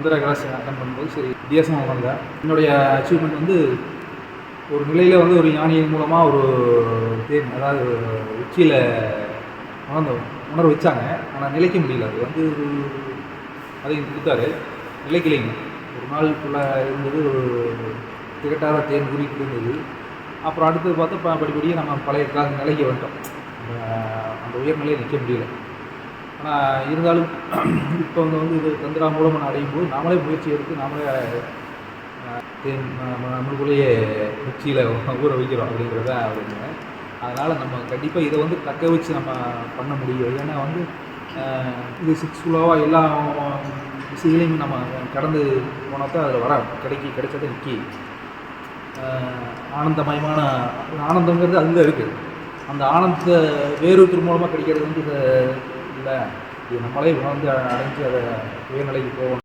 சுந்தர class attend பண்ணும்போது சரி வித்தியாசமாக வந்தேன் என்னுடைய அச்சீவ்மெண்ட் வந்து ஒரு நிலையில் வந்து ஒரு யானையின் மூலமாக ஒரு தேன் அதாவது உச்சியில் உணர்ந்து உணர வச்சாங்க. ஆனால் நிலைக்க முடியல. அது வந்து ஒரு அதையும் கொடுத்தாரு நிலைக்கலைங்க ஒரு நாள் ஃபுல்லாக இருந்தது. ஒரு திகட்டாத தேன் குறிப்பிட்டு இருந்தது அப்புறம் அடுத்தது பார்த்தா ப- படிப்படியாக நம்ம பழைய கால நிலைக்கு வந்துட்டோம். அந்த உயர்நிலையை நிற்க முடியல. ஆனால் இருந்தாலும் இப்போ வந்து வந்து இது தந்திரா மூலமாக அடையும் போது நாமளே முயற்சி எடுத்து நாமளே தேன் நம்ம நம்மளுக்குள்ளேயே உச்சியில் ஊற வைக்கிறோம் அப்படிங்கிறத அப்படிங்க அதனால் நம்ம கண்டிப்பாக இதை வந்து தக்க வச்சு நம்ம பண்ண முடியும். ஏன்னா வந்து இது சிக்ஸ்ஃபுல்லாக எல்லா விஷயங்களையும் நம்ம கடந்து போனால் தான் அதில் வர கிடைக்கி கிடைச்சது நிற்கி ஆனந்தமயமான ஆனந்தங்கிறது அங்கே இருக்குது அந்த ஆனந்தத்தை வேறு மூலமாக கிடைக்கிறது வந்து இந்த இல்லை இது நம்மளே உணர்ந்து அடைஞ்சு அதை உயர்நிலைக்கு போகணும்.